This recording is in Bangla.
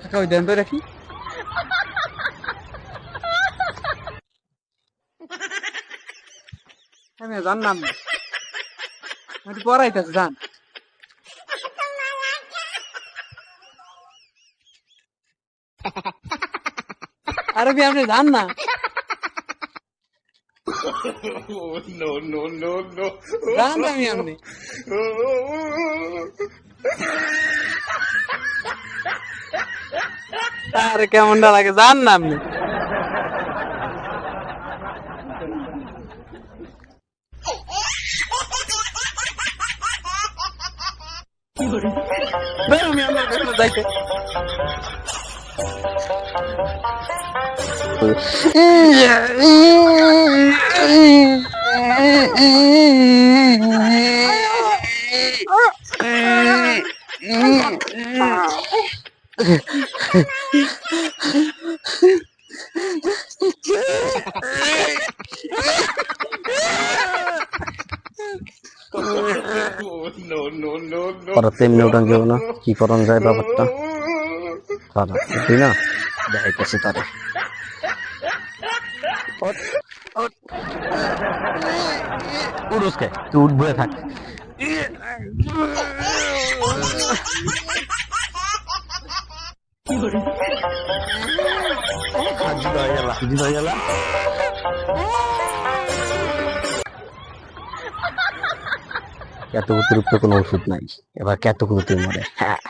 কাকা ওই দেন তো রাখি আমি জানলাম না আমি পড়াইতেছে জান আরে ভাই আপনি জান না। no, no, no, no. জান না আমি আপনি। আরে কেমনটা লাগে জান না আপনি বের আমি আমার ভেতরে যাইতে no, no, no, no. পরে তেমনি উঠান যাবো না কি করণ যায় ব্যাপারটা খারাপ তুই না দেখাইতেছি তারে উড়ুসকে তুই উঠবে থাক হয়ে গেলা হয়ে গেলা এত অতিরিক্ত কোনো ওষুধ নাই। এবার কত কুকুর মরে হ্যাঁ।